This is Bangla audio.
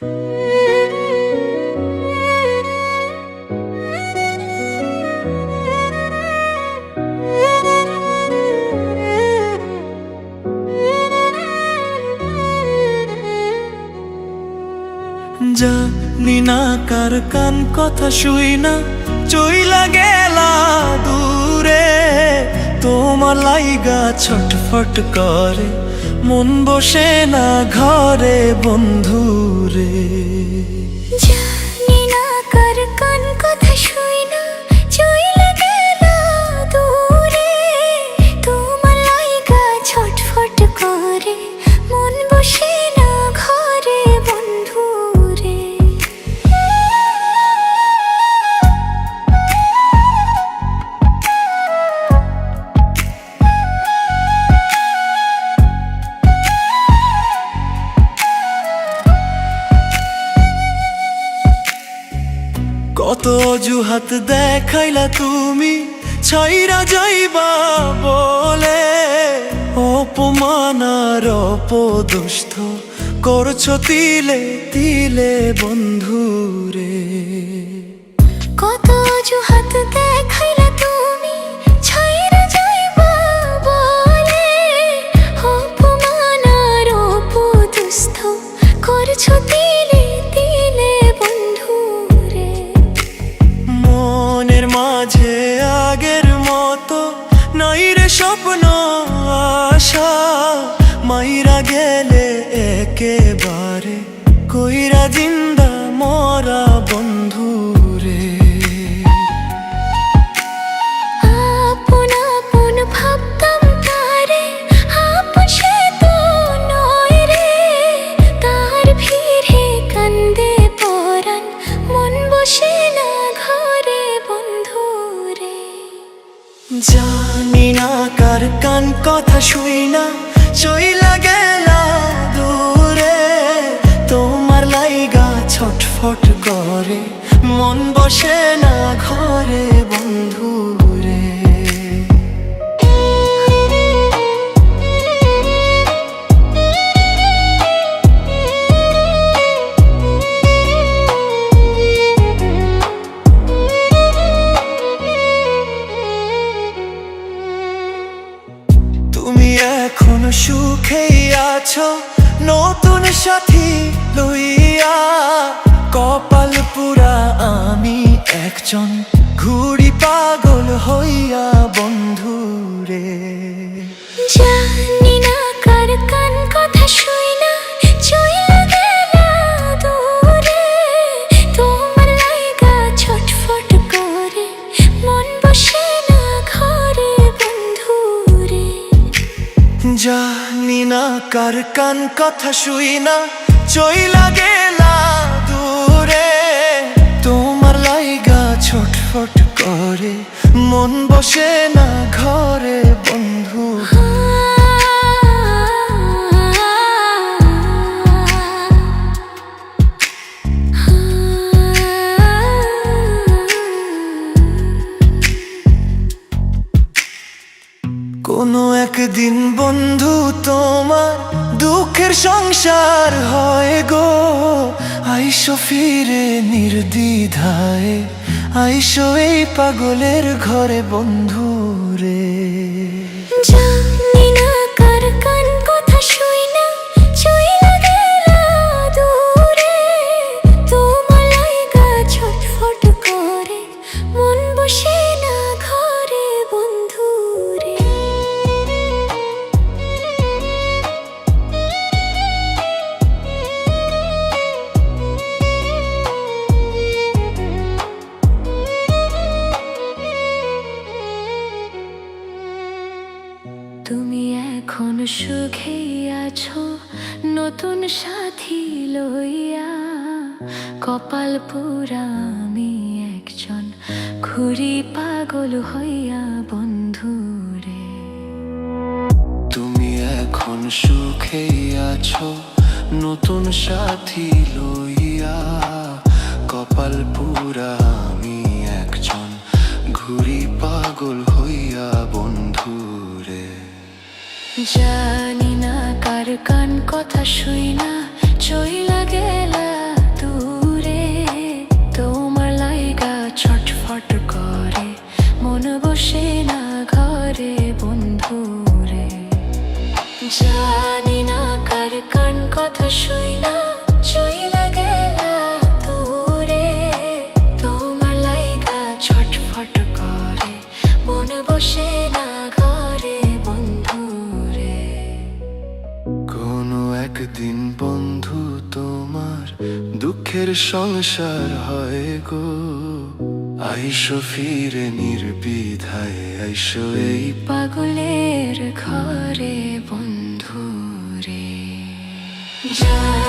জানি না কার কান কথা শুই না চইলা গেলা দূরে তোমার লাইগা ছটফট করে। মন বসে না ঘরে বন্ধুরে। জানি না কার কান কথা শুই কত অজুহাত দেখাইলা তুমি, ছাইরা যাইবা বলে। অপমানার অপদুষ্ট করছ তিলে তিলে বন্ধুরে। কত অজুহাত দেখাইলা মাইরা গেলে একেবারে কইরা জিন্দা মরা বন্ধুরে। আপন আপন ভাবতাম তারে আপন সে তো নয় রে। তার ভিড়ে কান্দে পরাণ মন বসে না ঘরে বন্ধুরে। জানি না কার কান কথা শুই না চইলা গেলা দূরে তোমার লাইগা ছটফট করে। মন বসে না ঘরে বন্ধুরে এখন সুখেই আছো, নতুন সাথী লইয়া। কপাল পুরা আমি একজন ঘুড়ি পাগল হইয়া বন্ধুরে। জানি কার কান কথা শুই না চই লাগে না দূরে। তোমার লাইগা ছটফট করে, মন বসে না ঘরে কোনো একদিন বন্ধু তোমার দুঃখের সংসার হয় গো। আইসো ফিরে নির্দিধায় আইসো এই পাগলের ঘরে বন্ধু রে না তুমি এখন সুখে আছো, নতুন সাথী লইয়া। কপাল পুরা আমি একজন ঘুরি পাগল হইয়া বন্ধুরে তুমি এখন সুখে আছো, নতুন সাথী লইয়া। কপাল পুরা আমি একজন ঘুরি পাগল হইয়া। জানি না কার কান কথা শুই না চইলা গেলা দূরে। তোমার লাইগা ছটফট করে, মন বসে না ঘরে বন্ধুরে। জানি না কার কান কথা শুই না একদিন বন্ধু তোমার দুঃখের সংসার হয় গো। আইসো ফিরে নির্বিধায়, আইসো এই পাগলের ঘরে বন্ধু রে যা